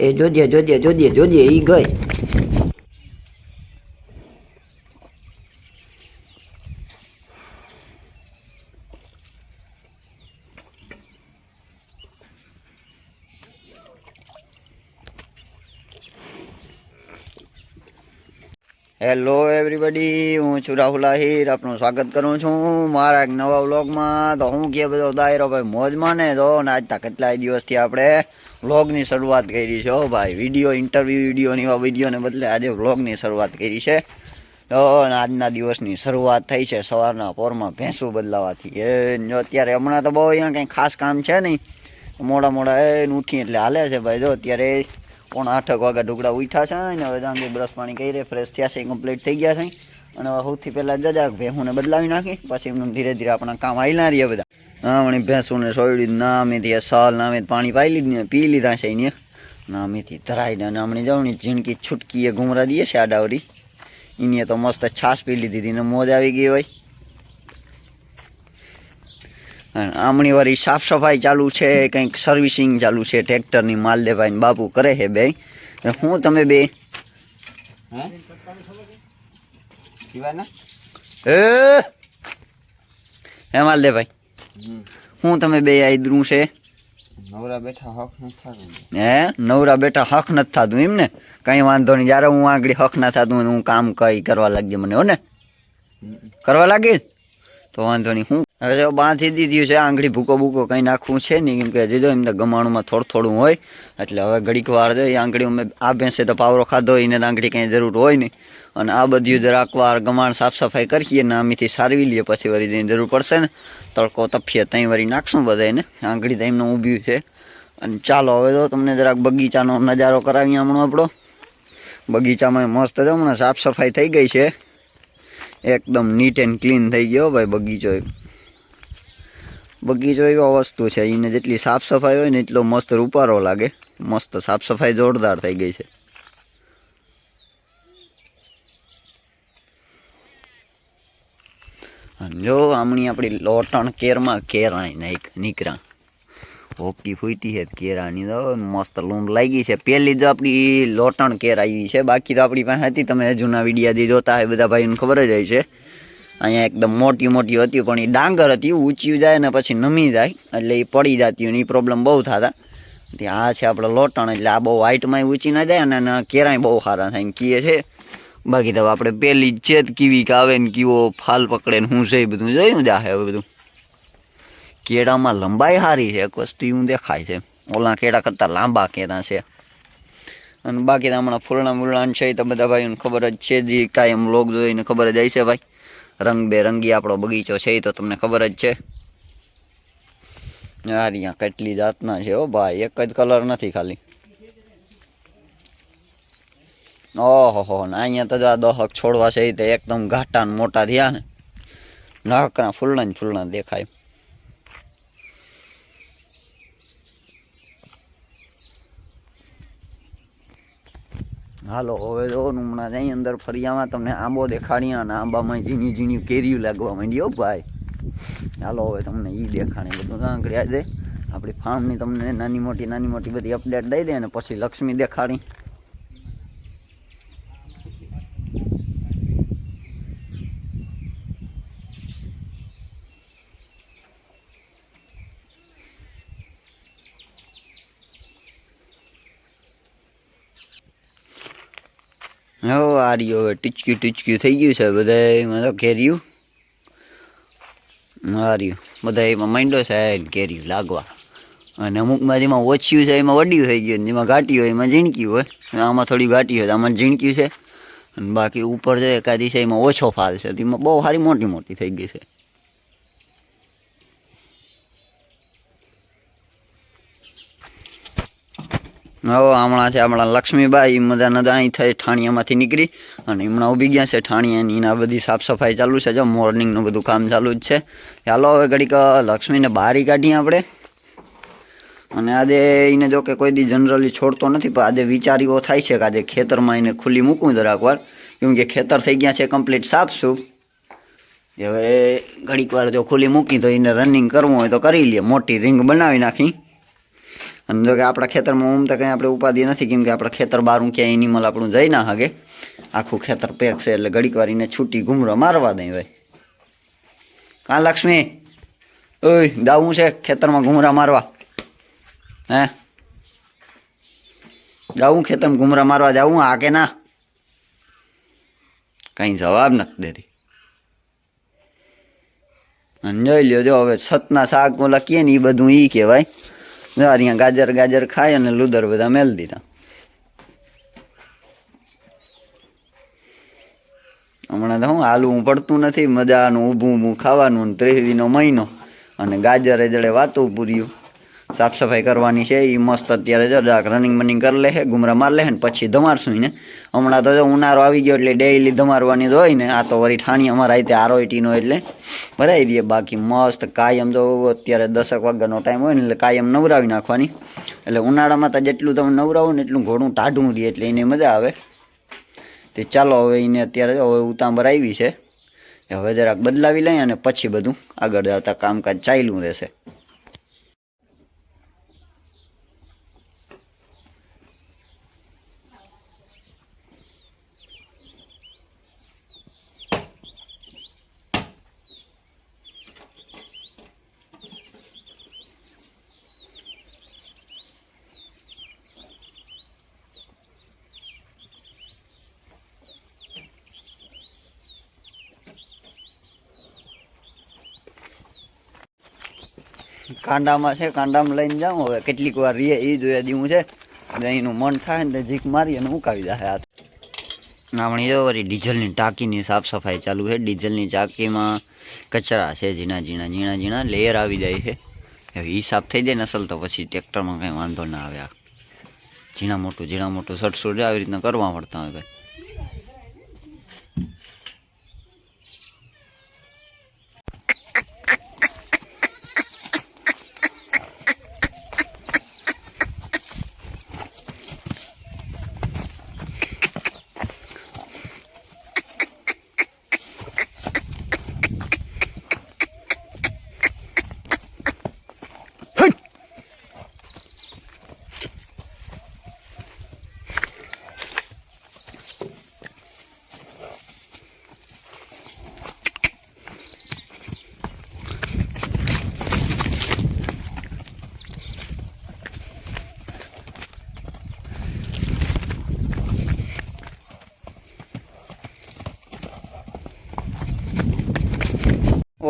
એ જોજે જોજે જોજે જોજે એ ગઈ. હેલો એવરીબડી હું છું રાહુલ આહિર. આપનું સ્વાગત કરું છું મારા એક નવા વ્લોગમાં. તો હું કે બધો દાયરો ભાઈ મોજમાં ને તો ને આજ તા કેટલાય દિવસથી આપણે વ્લોગની શરૂઆત કરી છે, હો ભાઈ. વીડિયો ઇન્ટરવ્યૂ વિડીયોની એવા વિડીયોને બદલે આજે વ્લોગની શરૂઆત કરી છે. તો ને આજના દિવસની શરૂઆત થઈ છે સવારના પોરમાં ભેંસું બદલાવાથી. એ જો અત્યારે હમણાં તો બહુ અહીંયા કંઈ ખાસ કામ છે નહીં. મોડા મોડા એ ઉઠી એટલે હાલે છે ભાઈ. જો અત્યારે પોણા આઠક વાગ્યા ઢુકડા ઉઠ્યા છે ને હવે ત્યાં બ્રશ પાણી કરી ફ્રેશ થયા છે કમ્પ્લીટ થઈ ગયા છે. અને સૌથી પહેલાં જજાક ભેહુંને બદલાવી નાખી, પછી એમનું ધીરે ધીરે આપણા કામ આવીના રહીએ બધા. નામણી ભેંસોને સોયડી નામેથી સાલ નામે પાણી પાઈ લીધી ને પી લીધા છે ને. ના મેથી ધરાઈ ને નામણી જવણી જિંદગી છૂટકી એ ઘુમરા દઈએ છે આડાવરી એની તો મસ્ત છાશ પી લીધી હતી ને મોજ આવી ગઈ હોય. આમણી વાળી સાફ સફાઈ ચાલુ છે કંઈક સર્વિસિંગ ચાલુ છે ટ્રેક્ટરની માલદેભાઈ ને બાપુ કરે છે બે હું તમે બે? એ હે? માલદેભાઈ હું તમે બે આદરું છે? નવરા બેઠા હક નથી થતું. હે? નવરા બેઠા હક નથી થતું એમ ને કંઈ વાંધો નહીં. જ્યારે હું આગળ હક ના થતું હું કામ કઈ કરવા લાગ્યો મને હો ને? કરવા લાગે? તો વાંધો નહીં. હું હવે જો બાંધી દીધી છે આંગળી ભૂકો ભૂકો કંઈ નાખવું છે નહીં કેમ કે હજી જો એમને ગમાણુમાં થોડું થોડું હોય એટલે હવે ઘડીક વાર જો એ આંગળી અમે આ ભેંસે તો પાવરો ખાધો હોય એને તો આંગળી કંઈ જરૂર હોય નહીં. અને આ બધું જરાક વાર ગમાણ સાફ સફાઈ કરીએ ને આમીથી સારવી લઈએ પછી વળી જરૂર પડશે ને. તડકો તફીએ ત્યાં વળી નાખશું બધાને આંગળી તો એમને ઊભી છે. અને ચાલો હવે તો તમને જરાક બગીચાનો નજારો કરાવીએ હમણાં આપણો. બગીચામાં મસ્ત જો હમણાં સાફ સફાઈ થઈ ગઈ છે. એકદમ નીટ એન્ડ ક્લીન થઈ ગયો ભાઈ બગીચો બગીચો એવો વસ્તુ છે એને જેટલી સાફ સફાઈ હોય ને એટલો મસ્ત રૂપારો લાગે. મસ્ત સાફ સફાઈ જોરદાર થઈ ગઈ છે. જો હમણી આપણી લોટણ કેરમાં કેરાય નાખ, નીકળ્યા. હોકી ફૂટી છે કેરાની. તો મસ્ત લૂમ લાગી છે. પહેલી જ આપણી લોટણ કેર આવી છે. બાકી તો આપણી પાસે હતી. તમે જૂના વિડીયાથી જોતા હોય બધા ભાઈઓને ખબર જ હોય છે. અહીંયા એકદમ મોટી મોટી હતી, પણ એ ડાંગર હતી. ઊંચી જાય ને પછી નમી જાય. એટલે એ પડી જતી અને એ પ્રોબ્લેમ બહુ થતા. આ છે આપણે લોટણ, એટલે આ બહુ હાઇટમાં ઊંચી ના જાય અને કેરાય બહુ સારા થાય કીએ છે. બાકી તો આપણે છે જ કીવી આવે ને કીવો ફાલ પકડે ને હું છે એ બધું જોયું જાહે હવે બધું. કેળામાં લંબાઈ સારી છે એક વસ્તુ એવું દેખાય છે. ઓલા કેળા કરતાં લાંબા કેળા છે. અને બાકી તો હમણાં ફૂલણા મૂલણા છે તો બધા ભાઈઓને ખબર જ છે જે કાયમ લોક જોઈને ખબર જ છે ભાઈ. રંગબેરંગી આપણો બગીચો છે એ તો તમને ખબર જ છે. યાર અહીંયા કેટલી જાતના છે હો ભાઈ, એક જ કલર નથી ખાલી. ઓહો ને અહીંયા તો આ દહક છોડવા છે તો એકદમ ઘાટા ને મોટા થયા ને. નાકના ફૂલણા જ ફૂલણા દેખાય. હાલો, હવે જો હમણાં જઈ અંદર ફરિયામાં તમને આંબો દેખાડી અને આંબામાં ઝીણી ઝીણી કેરિયું લાગવા માંડ્યો ભાઈ. હાલો, હવે તમને એ દેખાણી બધું સાંકળી આજે આપણી ફાર્મની તમને નાની મોટી નાની મોટી બધી અપડેટ દઈ દે અને પછી લક્ષ્મી દેખાડી. હો, આ હવે. ટીચક્યું ટીચક્યું. થઈ ગયું છે બધા એમાં તો કેર્યું આ બધા એમાં માંડો છે કેર્યું લાગવા. અને અમુકમાં જેમાં ઓછ્યું છે, એમાં વડ્યું થઈ ગયું જેમાં ઘાટી હોય, એમાં ઝીણક્યું હોય. આમાં થોડી ઘાટી હોય આમાં ઝીણક્યું છે. અને બાકી ઉપર છે એકાદી છે, એમાં ઓછો ફાલ છે. એમાં બહુ સારી મોટી મોટી થઈ ગઈ છે. હવે હમણાં છે, હમણાં લક્ષ્મીબાઈ મજા નદા અહીં થઈ, ઠાણિયામાંથી નીકળી અને હમણાં ઊભી ગયા છે ઠાણિયાની એના બધી સાફ સફાઈ ચાલુ છે, જો મોર્નિંગનું બધું કામ ચાલુ જ છે. ચાલો હવે ઘડીક લક્ષ્મીને બહારી કાઢીએ આપણે. અને આજે એને જો કે કોઈ દી જનરલી છોડતો નથી, પણ આજે વિચાર એવો થાય છે કે આજે ખેતરમાં એને ખુલ્લી મૂકું જરાક વાર. કેમ કે ખેતર થઈ ગયા છે કમ્પ્લીટ સાફ સૂફ હવે ઘડીક વાર જો ખુલ્લી મૂકી તો એને રનિંગ કરવું હોય તો કરી લઈએ મોટી રિંગ બનાવી નાખી. અને જો કે આપણા ખેતરમાં ઉમતા કંઈ આપણે ઉપાધિ નથી, કેમ કે આપણા ખેતર બારું ક્યાંય એનિમલ આપણું જઈ ના હગે. આખું ખેતર પેક છે એટલે ઘડીક વારીને છૂટી ઘૂમરો મારવા દઈ ભાઈ. કાં લક્ષ્મી? ઓય, દાવું છે ખેતરમાં ઘૂમરા મારવા. હે? જાવું ખેતરમાં ઘૂમરા મારવા જાવું આ કે ના? કઈ જવાબ નથી દેતી. જોઈ લ્યો જો હવે છતના શાક લખીએ ને એ બધું એ કહેવાય. જો અહીંયા ગાજર ગાજર ખાય અને લુદર બધા મેલ દીધા. હમણાં તો હું આલું પડતું નથી, મજાનું ઊભું ઊભું ખાવાનું ત્રેવીનો મહિનો. અને ગાજર જડે વાતું પૂર્યું. સાફ સફાઈ કરવાની છે એ મસ્ત અત્યારે જો જરાક રનિંગ બનિંગ કરી લે ગુમરા માર લે ને પછી ધમારશું ને હમણાં તો જો ઉનાળો આવી ગયો એટલે ડેઈલી ધમારવાની જ હોય ને, આ તો વળી ઠાણી અમારા રીતે આરોઈટીનો એટલે. ભરાઈ દઈએ બાકી મસ્ત કાયમ જો અત્યારે દસક વાગ્યાનો ટાઈમ હોય ને એટલે કાયમ નવરાવી નાખવાની. એટલે ઉનાળામાં તો જેટલું તમે નવરાવો ને એટલું ઘોડું ટાઢું રહે એટલે એને મજા આવે. તે ચાલો હવે એને અત્યારે હવે ઉતાંબર આવી છે. હવે જરાક બદલાવી લઈએ અને પછી બધું આગળ જતા કામકાજ ચાલ્યું રહેશે. કાંડામાં છે કાંડામાં લઈને જાઉં. હવે કેટલીક વાર રીએ એ જોયા દીવું છે. એનું મન થાય ને જીક મારી અને મુકાવી દે હાથ. આપણે જો વળી ડીઝલની ટાંકીની સાફ સફાઈ ચાલુ છે. ડીઝલની ટાંકીમાં કચરા છે, ઝીણા ઝીણા ઝીણા ઝીણા, લેયર આવી જાય છે. હવે એ સાફ થઈ જાય ને અસલ તો પછી ટ્રેક્ટરમાં કંઈ વાંધો ના આવે. આ ઝીણા મોટું ઝીણા મોટું સટસુટ આવી રીતના કરવા પડતા હોય ભાઈ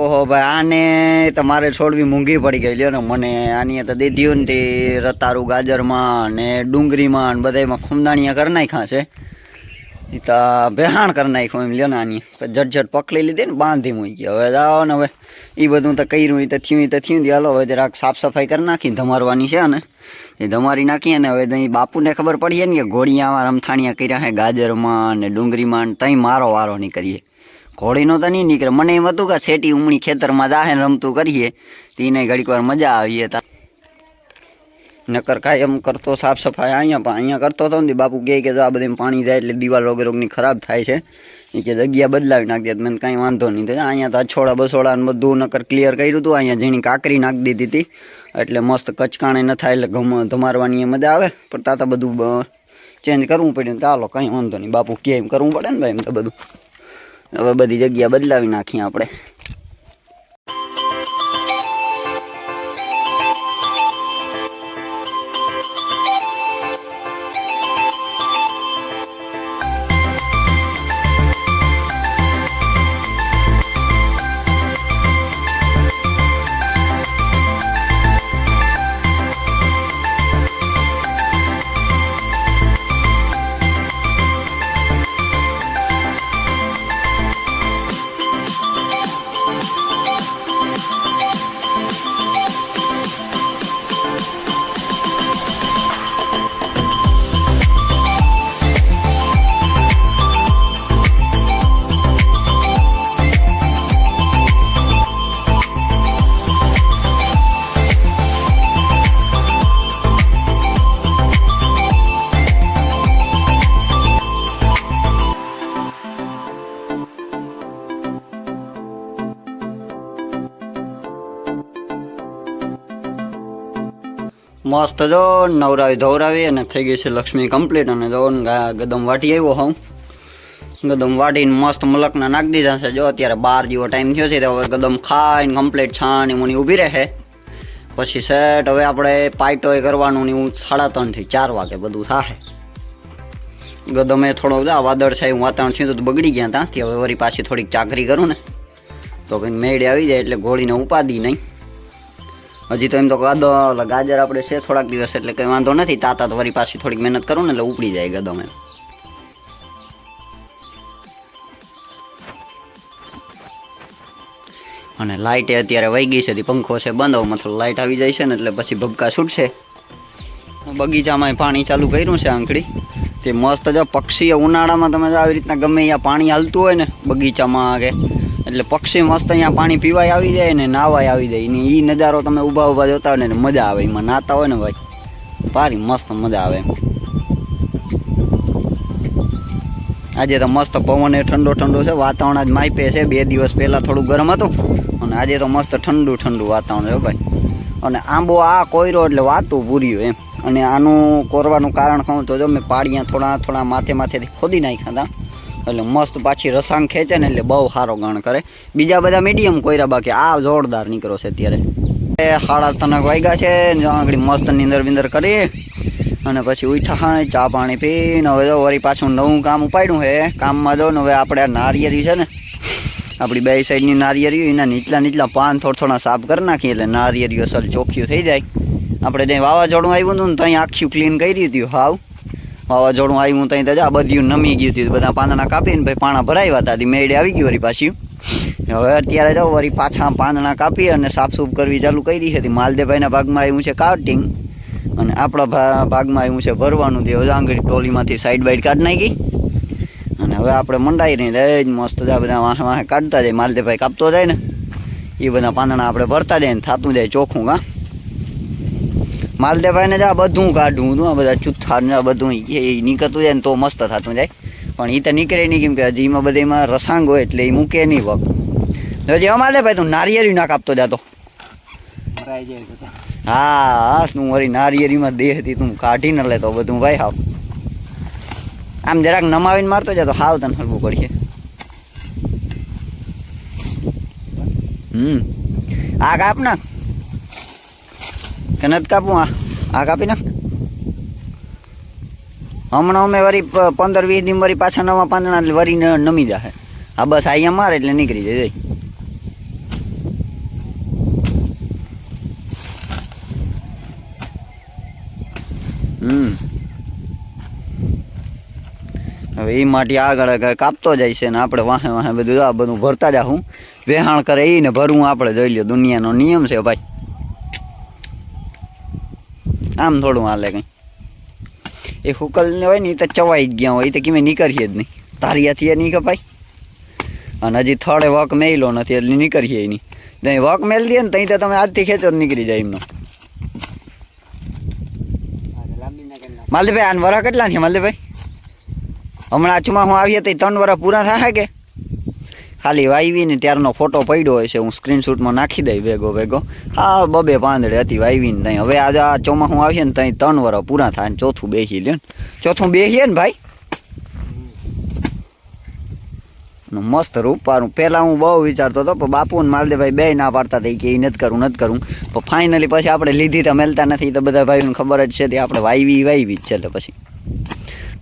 ઓહો ભાઈ, આને તમારે છોડવી મોંઘી પડી ગઈ. લ્યો ને મને આની તો દીધી ને તે રતારું ગાજરમાં ને ડુંગળીમાં ને બધામાં ખુમદાણીયા કરી નાખ્યા છે. એ તો બેહાણ કરી નાખ્યું એમ, લ્યો ને આની. ઝટઝટ પકડી લીધી ને બાંધી મૂકી. હવે જાઓ ને હવે. એ બધું તો કર્યું એ તો થયું એ તો થયું. હાલો, હવે જરાક સાફ સફાઈ કરી નાખી ધમારવાની છે ને એ ધમારી નાખીએ ને હવે ત્યાં બાપુને ખબર પડીએ ને કે ઘોડિયામાં રમથાણિયા કર્યા છે ગાજરમાં ને ડુંગળીમાં ત્યાં મારો વારો નહીં કરીએ ઘોડીનો તો નહીં નીકળે. મને એમ હતું કે શેટી ઉમણી ખેતરમાં જાહે રમતું કરીએ. તો એને ઘડીક વાર મજા આવીએ તા. નકર કાંઈ એમ કરતો સાફ સફાઈ અહીંયા પણ અહીંયા કરતો હતો ને બાપુ કહે કે જો આ બધે પાણી જાય એટલે દિવાલ વગેરેની ખરાબ થાય છે. એ કે જગ્યા બદલાવી નાખી દે મને કાંઈ વાંધો નહીં. તો અહીંયા તો અછોડા બસોડા ને બધું નકર ક્લિયર કર્યું હતું. અહીંયા ઝીણી કાકરી નાખી દીધી હતી. એટલે મસ્ત કચકાણે ન થાય એટલે ગમ ધમારવાની મજા આવે. પણ તા તો બધું ચેન્જ કરવું પડ્યું ચાલો કંઈ વાંધો નહીં. બાપુ કે એમ કરવું પડે ને ભાઈ એમ તો બધું. હવે બધી જગ્યા બદલાવી નાખીએ આપણે. મસ્ત જો નવરાવી ધોવરાવી અને થઈ ગઈ છે લક્ષ્મી કમ્પ્લીટ અને જો ગદમ વાટી આવ્યો હું ગદમ વાટીને મસ્ત મલકના નાખી દીધા છે. જો અત્યારે બાર જેવો ટાઈમ થયો છે, તો હવે ગદમ ખાઈને કમ્પ્લીટ છાણી મુની ઊભી રહે. પછી સેટ હવે આપણે પાઇટોય કરવાનું ને હું સાડા ત્રણથી ચાર વાગે બધું થાય ગદમે થોડોક જા, વાદળ છે વાતાવરણ થયું તો બગડી ગયા ત્યાંથી હવે વળી પાછી થોડીક ચાકરી કરું ને. તો કંઈક મેળે આવી જાય એટલે ઘોડીને ઉપાદી નહીં. હજી તો એમ તો ગાદો ગાજર આપણે છે થોડાક દિવસ, એટલે કંઈ વાંધો નથી. તાતા તો વળી પાછી થોડીક મહેનત કરું ને, એટલે ઉપડી જાય ગદો એમ. અને લાઇટ અત્યારે વહી ગઈ છે પંખો છે બંધ મતલબ લાઇટ આવી જાય છે ને, એટલે પછી ભબકા છૂટશે. બગીચામાં પાણી ચાલુ કર્યું છે આંકડી તે મસ્ત જો પક્ષીઓ ઉનાળામાં તમે આવી રીતના ગમે અહીંયા પાણી હાલતું હોય ને, બગીચામાં કે એટલે પક્ષી મસ્ત અહીંયા પાણી પીવાય આવી જાય ને નાવાય આવી જાય. ને એ નજારો તમે ઊભા ઊભા જોતા હોય ને મજા આવે. એમાં નાતા હોય ને ભાઈ પારી મસ્ત મજા આવે આજે તો મસ્ત પવન એ ઠંડો ઠંડો છે. વાતાવરણ આજ માપે છે. બે દિવસ પહેલાં થોડું ગરમ હતું. અને આજે તો મસ્ત ઠંડુ ઠંડુ વાતાવરણ છે ભાઈ. અને આંબો આ કોયરો એટલે વાતું પૂર્યું એમ. અને આનું કોરવાનું કારણ કહું તો જો મેં પાડિયા થોડા થોડા માથે માથેથી ખોદી નાખ્યા હતા. એટલે મસ્ત પાછી રસાંગ ખેંચે ને એટલે બહુ સારો ગણ કરે. બીજા બધા મીડિયમ કોયરા બાકી, આ જોરદાર નીકળો છે અત્યારે. સાડા ત્રણક વાગ્યા છે, ને આગળ મસ્ત નીંદર બિંદર કરી, અને પછી ઉઠા હા ચા પાણી પીને, હવે જો વળી પાછું નવું કામ ઉપાડ્યું હે, કામમાં જો ને હવે આપણે આ નારિયેરી છે ને, આપણી બે સાઈડની નારિયેરીઓ, એના નીચલા નીચલા પાન થોડા થોડા સાફ કરી નાખીએ, એટલે નારિયેરીઓ સલ ચોખ્યું થઈ જાય. આપણે ત્યાં વાવાઝોડું આવ્યું હતું ને ત્યાં આખી ક્લીન કરી દીધું, હાવ. વાવાઝોડું આવ્યું ત્યાં ત્યાં આ બધું નમી ગયું હતું. બધા પાંદડા કાપીને ભાઈ પાણા ભરાવ્યા હતા. મેળે આવી ગયું વળી પાછી. હવે અત્યારે જાઓ વળી પાછા પાંદડા કાપી અને સાફસૂફ કરવી ચાલુ કરી હતી. માલદેભાઈના ભાગમાં આવ્યું છે કાર્ટિંગ અને આપણા ભાગમાં આવ્યું છે ભરવાનું તે આંગળી ટોલીમાંથી સાઈડ બાઈડ કાઢ નાખી. અને હવે આપણે મંડાઈ રહી જ મસ્ત બધા વાહે વાહે કાઢતા જાય. માલદેભાઈ કાપતો જાય ને. એ બધા પાંદડા આપણે ભરતા જાય ને થતું જાય ચોખ્ખું કા માલદેભાઈને જા બધું કાઢું હતું આ બધા ચુથ્થા ને આ બધું એ નીકળતું જાય ને તો મસ્ત થતું જાય. પણ એ તો નીકળે નહીં કેમ કે હજી એમાં બધામાં રસાંગ હોય એટલે એ મૂકે નહીં વક હજી અમારે ભાઈ તું નારિયેરી ના કાપતો જાતો તો. હા હા તું વળી નારિયેરીમાં દેહ હતી તું કાઢી ન લેતો બધું ભાઈ હાવ. આમ જરાક નમાવીને મારતો જતો હાવ તને હલવું પડશે. હમ. આ કાપ નાખ કે નથી કાપું આ આ કાપી નાખ. હમણાં અમે વરી પંદર, વીસ દિન વરી પાછા નવા પાંદડા એટલે વળી નમી જાય આ બસ અહીંયા મારે એટલે નીકળી જાય હમ. હવે એ માટે આગળ કાપતો જાય છે ને આપણે વાહે વાહે બધું આ બધું ભરતા જાઉં વેહાણ કરે એ ને ભરવું આપણે, જોઈ લો દુનિયાનો નિયમ છે, ભાઈ. આમ થોડું હાલે કંઈ. એ હુકલ ને હોય ને એ તો ચવાઈ જ ગયા હોય એ તો કેમે નીકળીએ જ નહીં. તારિયાથી એ નહીં કપાય. અને હજી થડે વક મેલો નથી, એટલે નીકળીએ નહીં. ત્યાં વક મેલ દે ને ત્યાં તો તમે આજથી ખેંચો જ નીકળી જાય એમનો. માલદીભાઈ આન વરા કેટલા છે માલદીભાઈ હમણાં આચુમાં હું આવીએ તો ત્રણ વરા પૂરા થાય કે? ખાલી વાવી ને ત્યારનો ફોટો પડ્યો હોય છે, હું સ્ક્રીનશોટમાં નાખી દઈ ભેગો ભેગો. હા, બબે પાંદડે હતી વાવી ને ત્યાં હવે આજે આ ચોમાસું આવશે ને ત્યાં ત્રણ વરા પૂરા થાય ને ચોથું બેસી લે ચોથું બેસીએ ને ભાઈ. મસ્ત રૂપારું પહેલાં હું બહુ વિચારતો હતો, પણ બાપુ અને માલદેવભાઈ બે ના પાડતા થઈ કે એ નથી કરવું નથી કરું. પણ ફાઇનલી પછી આપણે લીધી તો મેલતા નથી, તો બધા ભાઈઓને ખબર જ છે તે આપણે વાવી વાવી જ છે એટલે પછી.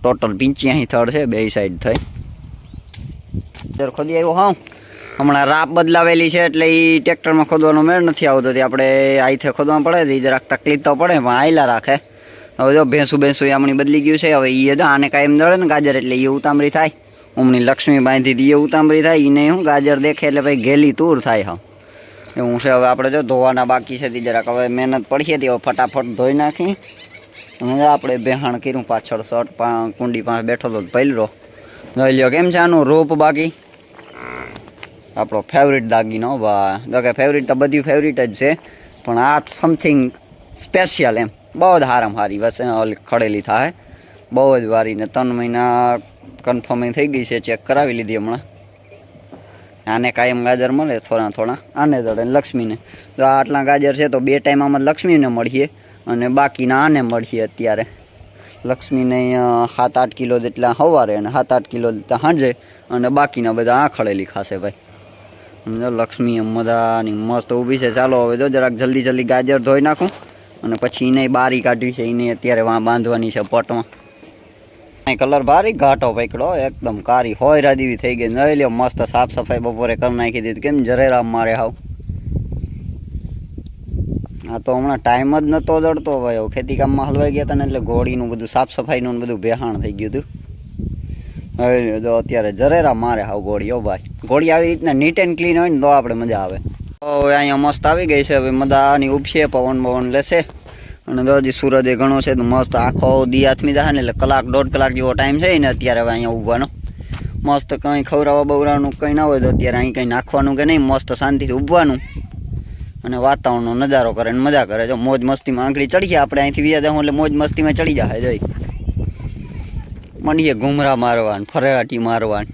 ટોટલ પિંચ્યાસી થડ છે, બે સાઈડ થઈ. ખોદી આવ્યો હા હમણાં રાપ બદલાવેલી છે એટલે એ ટ્રેક્ટરમાં ખોદવાનો મેળ નથી આવતો. તે આપણે આઈથે ખોદવા પડે એ જરાક તકલીફ તો પડે, પણ આયલા રાખે. હવે જો ભેંસું ભેંસું આમણી બદલી ગયું છે. હવે એ આને કાયમ દળે ને ગાજર એટલે એ ઉતામરી થાય. હમણી લક્ષ્મી બાંધી હતી એ ઉતામરી થાય. એને શું ગાજર દેખે એટલે ભાઈ ઘેલી તૂર થાય હા. એવું છે. હવે આપણે જો ધોવાના બાકી છે તે જરાક હવે મહેનત પડી તે હવે ફટાફટ ધોઈ નાખી. અને આપણે બેહાણ કર્યું, પાછળ શર્ટ કુંડી પાસે બેઠો તો પહેલો જોઈ લ્યો, કેમ છે આનું રોપ બાકી? આપણો ફેવરિટ દાગીનો બા. તો કે ફેવરિટ તો બધી ફેવરિટ જ છે, પણ આ સમથિંગ સ્પેશિયલ એમ. બહુ જ હારામ હારી વસે ખડેલી થાય. બહુ જ વારી ને ત્રણ મહિના કન્ફર્મ થઈ ગઈ છે ચેક કરાવી લીધી હમણાં. આને કાયમ ગાજર મળે થોડા થોડા, આને દડે લક્ષ્મીને. તો આટલા ગાજર છે, તો બે ટાઈમ આમાં લક્ષ્મીને મળીએ, અને બાકીના આને મળીએ અત્યારે. લક્ષ્મીને સાત આઠ કિલો જેટલા સવારે અને સાત આઠ કિલો જેટલા સાંજે અને બાકીના બધા આંખળેલી ખાશે ભાઈ. લક્ષ્મી એમ મજાની મસ્ત ઊભી છે. ચાલો હવે જો જરાક જલ્દી જલ્દી ગાજર ધોઈ નાખું. અને પછી એને બારી કાઢવી છે. એને અત્યારે વાં બાંધવાની છે પટમાં. કલર ભારી ઘાટો પકડો. એકદમ કારી હોય રાજીવી થઈ ગઈ. નહીં લ્યો, મસ્ત સાફ સફાઈ બપોરે કરી નાખી દીધી. કેમ જરેરામ મારે હાવ. આ તો હમણાં ટાઈમ જ નહોતો જડતો ભાઈ. ખેતી કામમાં હલવાઈ ગયા હતા ને એટલે ઘોડીનું બધું સાફ સફાઈનું બધું બેહાણ થઈ ગયું હતું. હવે તો અત્યારે જરેરા મારે હાવ હો ભાઈ. ગોળી આવી રીતના નીટ એન્ડ ક્લીન હોય ને તો આપણે મજા આવે. હવે અહીંયા મસ્ત આવી ગઈ છે, હવે મદાની ઉપશે, પવન પવન લેશે. અને તો હજી સૂરજ એ ઘણો છે, તો મસ્ત આખો દી હાથમી જાય ને એટલે કલાક, દોઢ કલાક જેવો ટાઈમ છે ને અત્યારે હવે અહીંયા ઊભવાનો. મસ્ત કંઈ ખવડાવવા બવડાવવાનું કંઈ ના હોય તો અત્યારે અહીં કંઈ નાખવાનું કે નહીં, મસ્ત શાંતિથી ઊભવાનું. અને વાતાવરણનો નજારો કરે ને મજા કરે. જો મોજ મસ્તીમાં આંગળી ચડીએ આપણે અહીંથી વ્યા જાઉં એટલે મોજ મસ્તીમાં ચડી જાય જઈ. મંડીએ ઘૂમરા મારવાન ફરેરાટી મારવાન.